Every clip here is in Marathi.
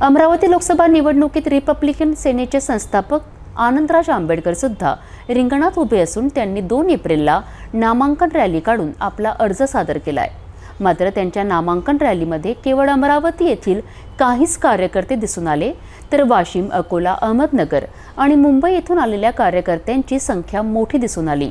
अमरावती लोकसभा निवडणुकीत रिपब्लिकन सेनेचे संस्थापक आनंदराज आंबेडकर सुद्धा रिंगणात उभे असून त्यांनी दोन एप्रिलला नामांकन रॅली काढून आपला अर्ज सादर केलाय. मात्र त्यांच्या नामांकन रॅलीमध्ये केवळ अमरावती येथील काहीच कार्यकर्ते दिसून आले तर वाशिम अकोला अहमदनगर आणि मुंबई येथून आलेल्या कार्यकर्त्यांची संख्या मोठी दिसून आली.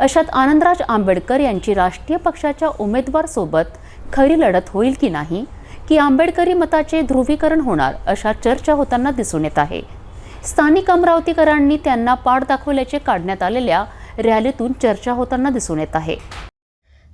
अशात आनंदराज आंबेडकर यांची राष्ट्रीय पक्षाच्या उमेदवार सोबत खरी लढत होईल की नाही की आंबेडकरी मताचे ध्रुवीकरण होणार अशा चर्चा होताना दिसून येत आहे. स्थानिक अमरावतीकरांनी त्यांना पाठ दाखवल्याचे काढण्यात आलेल्या रॅलीतून चर्चा होताना दिसून येत आहे.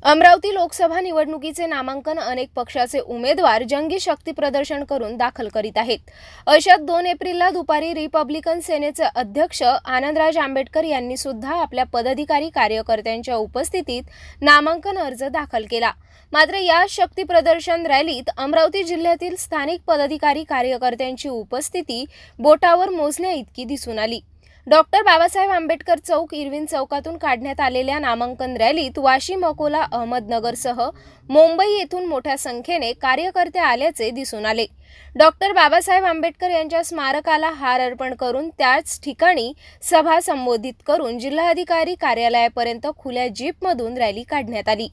अमरावती लोकसभा निवडणुकीचे नामांकन अनेक पक्षाचे उमेदवार जंगी शक्ती प्रदर्शन करून दाखल करीत आहेत. अशात दोन एप्रिलला दुपारी रिपब्लिकन सेनेचे अध्यक्ष आनंदराज आंबेडकर यांनी सुद्धा आपल्या पदाधिकारी कार्यकर्त्यांच्या उपस्थितीत नामांकन अर्ज दाखल केला. मात्र या शक्ती प्रदर्शन रॅलीत अमरावती जिल्ह्यातील स्थानिक पदाधिकारी कार्यकर्त्यांची उपस्थिती बोटावर मोजण्या इतकी दिसून आली. डॉक्टर बाबासाहेब आंबेडकर चौक इरविन चौकातून काढण्यात आलेल्या नामांकन रॅलीत वाशिम अकोला अहमदनगरसह मुंबई येथून मोठ्या संख्येने कार्यकर्ते आल्याचे दिसून आले. डॉक्टर बाबासाहेब आंबेडकर यांच्या स्मारकाला हार अर्पण करून त्याच ठिकाणी सभा संबोधित करून जिल्हाधिकारी कार्यालयापर्यंत खुल्या जीपमधून रॅली काढण्यात आली.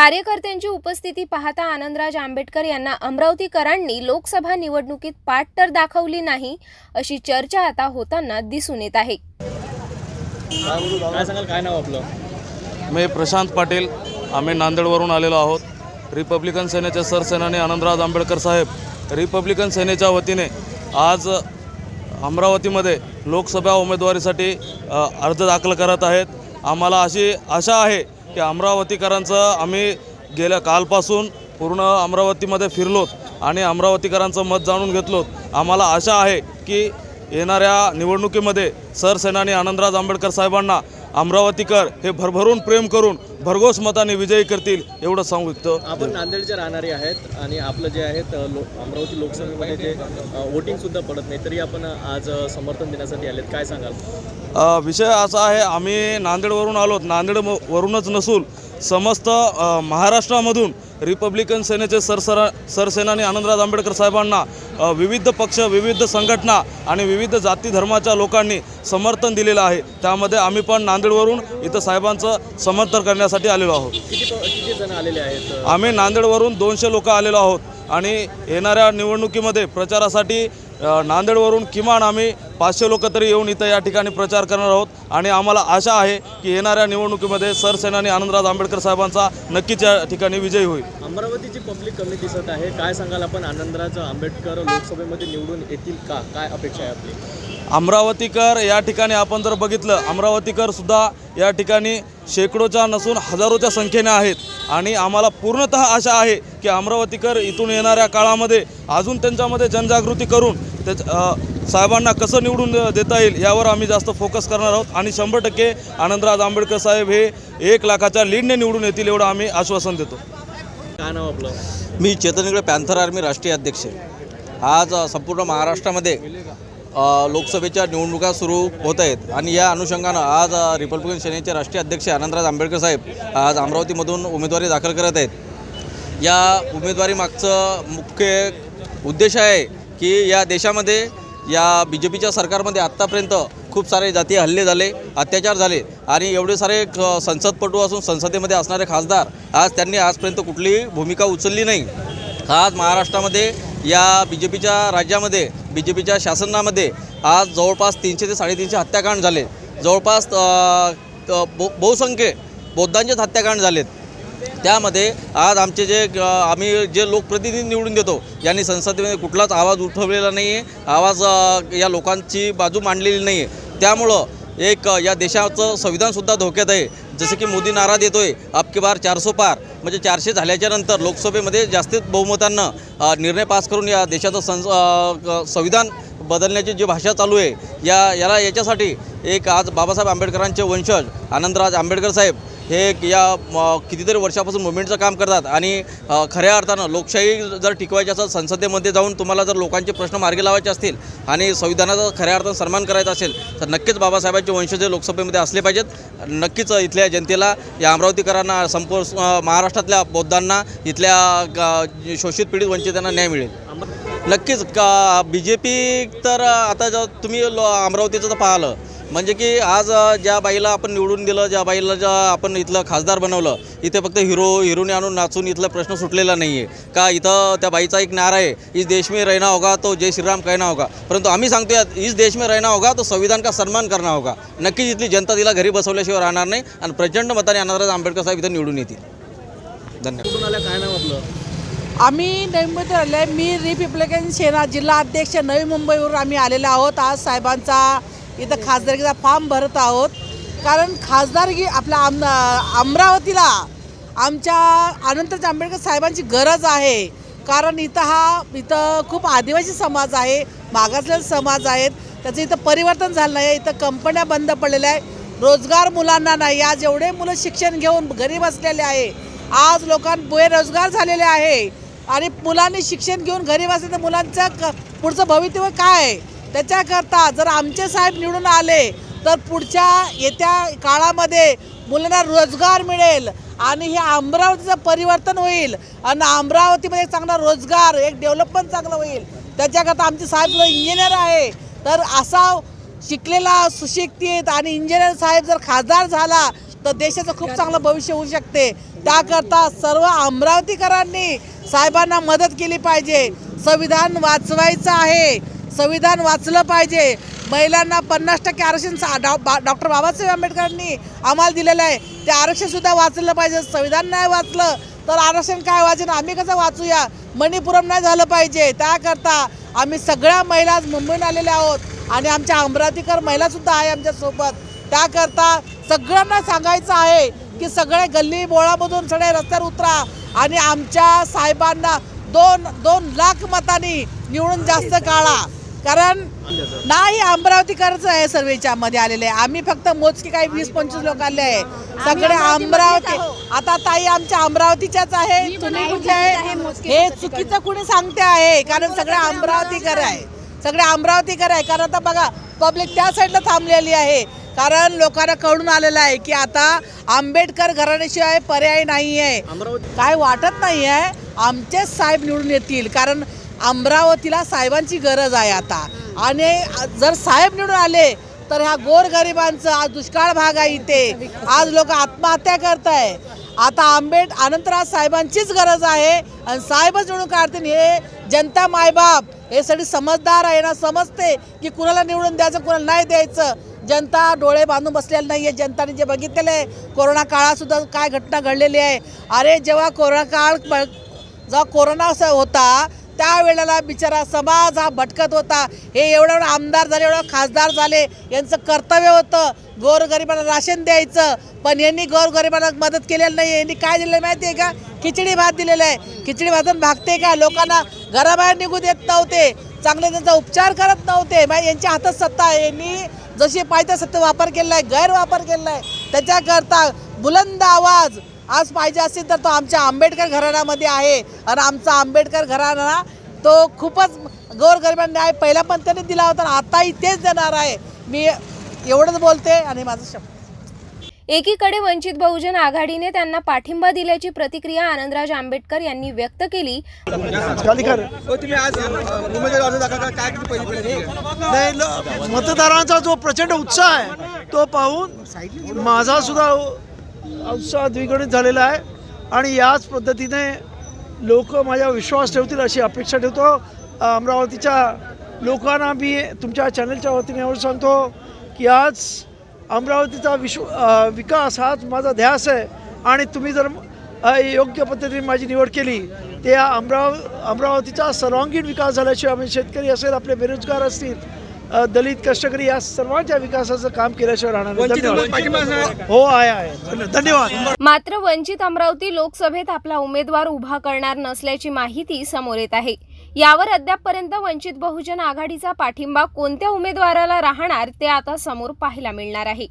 कार्यकर्त्यांची उपस्थिती पाहता आनंदराज आंबेडकर यांना अमरावतीकरांनी लोकसभा निवडणुकीत पाठ तर दाखवली नाही अशी चर्चा आता होताना दिसून येत आहे. काय सांगाल काय नाव आपलं? मी प्रशांत पाटील. आम्ही नांदेडवरून आलेलो आहोत. रिपब्लिकन सेनेचे सरसेनानी आनंदराज आंबेडकर साहेब रिपब्लिकन सेनेच्या वतीने आज अमरावतीमध्ये लोकसभा उमेदवारीसाठी अर्ज दाखल करत आहेत. आम्हाला अशी आशा आहे की अमरावतीकरांचं आम्ही गेल्या कालपासून पूर्ण अमरावतीमध्ये फिरलोत आणि अमरावतीकरांचं मत जाणून घेतलोत. आम्हाला आशा आहे की येणाऱ्या निवडणुकीमध्ये सरसेनानी आनंदराज आंबेडकर साहेबांना अमरावतीकर हे भरभरून प्रेम करून भरघोस मताने विजयी करतील एवढं सांगू इच्छितो आपण नांदेडचे राहणारे आहेत आणि आपलं जे आहे त- लो अमरावती लोकसभेमध्ये जे वोटिंग सुद्धा पडत नाही तरी आपण आज समर्थन देण्यासाठी आलेत. काय सांगाल? विषय असा आहे आम्ही नांदेडवरून आलोत. नांदेडवरूनच नसून समस्त महाराष्ट्रामधून रिपब्लिकन सेनेचे सरसरा सरसेनानी आनंदराज आंबेडकर साहेबांना विविध पक्ष विविध संघटना आणि विविध जाती धर्माच्या लोकांनी समर्थन दिलेलं आहे. त्यामध्ये आम्ही पण नांदेडवरून इथं साहेबांचं समर्थन करण्यासाठी आलेलो आहोत. आम्ही नांदेडवरून दोनशे लोक आलेलो आहोत आणि येणाऱ्या निवडणुकीमध्ये प्रचारासाठी नांदेडवरून किमान आम्ही पाचशे लोक तरी येऊन इथं या ठिकाणी प्रचार करणार आहोत. आणि आम्हाला आशा आहे की येणाऱ्या निवडणुकीमध्ये सरसेनानी आनंदराज आंबेडकर साहेबांचा नक्कीच या ठिकाणी विजय होईल. अमरावतीची पब्लिक कमी दिसत आहे. काय सांगाल आपण? आनंदराज आंबेडकर लोकसभेमध्ये निवडून येतील का? काय अपेक्षा आहे आपली? अमरावतीकर या ठिकाणी आपण जर बघितलं अमरावतीकर सुद्धा या ठिकाणी शेकडोच्या नसून हजारोच्या संख्येने आहेत. आणि आम्हाला पूर्णतः आशा आहे की अमरावतीकर इथून येणाऱ्या काळामध्ये अजून त्यांच्यामध्ये जनजागृती करून त्याच साहेबांना कसं निवडून देता येईल यावर आम्ही जास्त फोकस करणार आहोत. आणि शंभर टक्के आनंदराज आंबेडकर साहेब हे एक लाखाच्या लीडने निवडून येतील एवढं आम्ही आश्वासन देतो. काय नाव आपलं? मी चेतनगड पॅन्थर आर्मी राष्ट्रीय अध्यक्ष. आज संपूर्ण महाराष्ट्रामध्ये लोकसभेच्या निवडणुका सुरू होत आहेत. आणि या अनुषंगानं आज रिपब्लिकन सेनेचे राष्ट्रीय अध्यक्ष आनंदराज आंबेडकर साहेब आज अमरावतीमधून उमेदवारी दाखल करत आहेत. या उमेदवारीमागचं मुख्य उद्देश आहे की या देशामध्ये या बी जे पीच्या सरकारमध्ये आत्तापर्यंत खूप सारे जातीय हल्ले झाले अत्याचार झाले आणि एवढे सारे संसदपटू असून संसदेमध्ये असणारे खासदार आज त्यांनी आजपर्यंत कुठलीही भूमिका उचलली नाही. आज महाराष्ट्रामध्ये या बी जे पीच्या राज्यामध्ये बी जे पीच्या शासनामध्ये आज जवळपास तीनशे ते साडेतीनशे हत्याकांड झाले. जवळपास बहुसंख्य बौद्धांचेच हत्याकांड झालेत. त्यामध्ये आज आमचे जे आम्ही जे लोकप्रतिनिधी निवडून देतो यांनी संसदेमध्ये कुठलाच आवाज उठवलेला नाही आहे आवाज या लोकांची बाजू मांडलेली नाही आहे त्यामुळं एक या देशाचं संविधानसुद्धा धोक्यात आहे. जसं की मोदी नारा देतोय आहे की बार चारसो पार. म्हणजे चारशे झाल्याच्यानंतर लोकसभेमध्ये जास्तीत बहुमतांना निर्णय पास करून या देशाचं संस संविधान बदलण्याची जी भाषा चालू आहे या याला याच्यासाठी एक आज बाबासाहेब आंबेडकरांचे वंशज आनंदराज आंबेडकर साहेब हे या कितीतरी वर्षापासून मुवमेंटचं काम करतात आणि खऱ्या अर्थानं लोकशाही जर टिकवायची असेल संसदेमध्ये जाऊन तुम्हाला जर लोकांचे प्रश्न मार्गी लावायचे असतील आणि संविधानाचा खऱ्या अर्थानं सन्मान करायचा असेल तर नक्कीच बाबासाहेबांचे वंशज लोकसभेमध्ये असले पाहिजेत. नक्कीच इथल्या जनतेला या अमरावतीकरांना संपूर्ण महाराष्ट्रातल्या बौद्धांना इथल्या ग- शोषित पीडित वंचितांना न्याय मिळेल. नक्कीच का बी जे पी तर आता जर तुम्ही लो अमरावतीचं तर पाहिलं म्हणजे की आज ज्या बाईला आपण निवडून दिलं ज्या बाईला ज्या आपण इथलं खासदार बनवलं इथे फक्त हिरो हिरोने आणून नाचून इथला प्रश्न सुटलेला नाही आहे का इथं त्या बाईचा एक नारा आहे इस देश में रहना होगा तो जय श्रीराम कहना होगा. परंतु आम्ही सांगतो यात इस देश में रहना होगा तो संविधान का सन्मान करना होगा. नक्कीच इथली जनता तिला घरी बसवल्याशिवाय राहणार नाही आणि प्रचंड मताने अनाथराज आंबेडकर साहेब इथं निवडून येतील. धन्यवाद. काय नाव आपलं? आम्ही नवी मुंबईत आले मी रिपब्लिकन सेना जिल्हा अध्यक्ष नवी मुंबईवरून आम्ही आलेलो आहोत. आज साहेबांचा इथं खासदारकीचा फॉर्म भरत आहोत. कारण खासदारकी आपल्या आम अमरावतीला आमच्या अनंत आंबेडकर साहेबांची गरज आहे. कारण इथं हा इथं खूप आदिवासी समाज आहे मागासलेला समाज आहेत त्याचं इथं परिवर्तन झालं नाही इथं कंपन्या बंद पडलेल्या आहे रोजगार मुलांना नाही. आज एवढे मुलं शिक्षण घेऊन घरी बसलेले आहे. आज लोकां बेरोजगार झालेले आहे. आणि मुलांनी शिक्षण घेऊन घरी बसले तर मुलांचं क पुढचं भवितव्य काय? आहे त्याच्याकरता जर आमचे साहेब निवडून आले तर पुढच्या येत्या काळामध्ये मुलांना रोजगार मिळेल आणि हे अमरावतीचं परिवर्तन होईल आणि अमरावतीमध्ये एक चांगला रोजगार एक डेव्हलपमेंट चांगलं होईल. त्याच्याकरता आमचे साहेब इंजिनियर आहे तर असा शिकलेला सुशिक्षित आणि इंजिनियर साहेब जर खासदार झाला तर देशाचं खूप चांगलं भविष्य होऊ शकते. त्याकरता सर्व अमरावतीकरांनी साहेबांना मदत केली पाहिजे. संविधान वाचवायचं आहे. संविधान वाचलं पाहिजे. महिलांना पन्नास टक्के आरक्षण सा- डॉ बा- डॉक्टर बाबासाहेब आंबेडकरांनी आम्हाला दिलेलं आहे. ते आरक्षणसुद्धा वाचलं पाहिजे. संविधान नाही वाचलं तर आरक्षण काय वाचेन? आम्ही कसं वाचूया? मणिपुरम नाही झालं पाहिजे. त्याकरता आम्ही सगळ्या महिला मुंबईन आलेल्या आहोत आणि आमच्या अमरावतीकर महिलासुद्धा आहे आमच्यासोबत. त्याकरता सगळ्यांना सांगायचं आहे की सगळे गल्ली बोळामधून सगळे रस्त्यावर उतरा आणि आमच्या साहेबांना दोन दोन लाख मतांनी निवडून जास्त काढा. कारण नाही अमरावतीकरच आहे सर्वेच्या मध्ये आलेले आहे. आम्ही फक्त मोजके काही वीस पंचवीस लोक आले आहे. सगळे अमरावती आता ताई आमच्या अमरावतीच्याच आहे. तुम्ही कुठले आहे? हे चुकीचं कुणी सांगते आहे? कारण सगळे अमरावतीकर आहे. सगळे अमरावतीकर आहे. कारण आता बघा पब्लिक त्या साईडला थांबलेली आहे. कारण लोकांना कळून आलेलं आहे की आता आंबेडकर घराण्याशिवाय पर्याय नाही आहे काय वाटत नाही आहे आमचेच साहेब निवडून येतील. कारण अमरावतीला साहेबांची गरज आहे आता. आणि जर साहेब निवडून आले तर ह्या गोरगरिबांचं आज दुष्काळ भाग आहे इथे. आज लोक आत्महत्या करत आहे आता आंबेड अनंतराज साहेबांचीच गरज आहे आणि साहेबच निवडून काढतील. हे जनता मायबाप हे सगळी समजदार आहे ना समजते की कुणाला निवडून द्यायचं कुणाला नाही द्यायचं. जनता डोळे बांधून बसलेले नाही आहे जनताने जे बघितलेलं आहे कोरोना काळातसुद्धा काय घटना घडलेली आहे. अरे जेव्हा कोरोना काळ प- जेव्हा कोरोना असा होता त्यावेळेला बिचारा समाज हा भटकत होता. हे एवढं एवढं आमदार झाले एवढं खासदार झाले यांचं कर्तव्य होतं. गोरगरिबांना राशन द्यायचं पण यांनी गोरगरिबांना मदत केलेली नाही. यांनी काय दिलेलं माहिती आहे का? खिचडी भात दिलेला आहे. खिचडी भातून भागते का? लोकांना घराबाहेर निघू देत नव्हते. चांगले त्यांचा उपचार करत नव्हते. मग यांच्या हातात सत्ता आहे. यांनी जशी पाहिजे सत्य वापर केलेला आहे गैरवापर केलेला आहे. त्याच्याकरता बुलंद आवाज आज पाहिजे असेल तर तो आमच्या आंबेडकर घराण्यामध्ये आहे. आणि आमचा आंबेडकर घराणा तो खूपच गोरगरिबांना न्याय पहिला पण त्यांनी दिला होता आणि आताही तेच देणार आहे. मी एवढंच बोलते आणि माझं शब्द एकीकडे वंचित बहुजन आघाडीने त्यांना पाठिंबा दिल्याची प्रतिक्रिया आनंदराज आंबेडकर यांनी व्यक्त केली. ल- मतदारांचा जो प्रचंड उत्साह आहे तो पाहून माझा सुद्धा अंशा द्विगुणित झालेला आहे. आणि याच पद्धतीने लोक माझ्या विश्वास ठेवतील अशी अपेक्षा ठेवतो. अमरावतीच्या लोकांना मी तुमच्या चॅनलच्या वतीने एवढं सांगतो की आज अमरावतीचा विश्व विकास हाच माझा ध्यास आहे. आणि तुम्ही जर योग्य पद्धतीने माझी निवड केली ते या अमराव अमरावतीचा सर्वांगीण विकास झाल्याशिवाय आम्ही शेतकरी असेल आपले बेरोजगार असतील दलित कष्टकरी या सर्वांच्या विकासाचं काम केल्याशिवाय राहणार हो आहे आहे. धन्यवाद. मात्र वंचित अमरावती लोकसभेत आपला उमेदवार उभा करणार नसल्याची माहिती समोर येत आहे. यावर अद्यापपर्यंत वंचित बहुजन आघाडीचा पाठिंबा कोणत्या उमेदवाराला राहणार ते आता समोर पाहायला मिळणार आहे.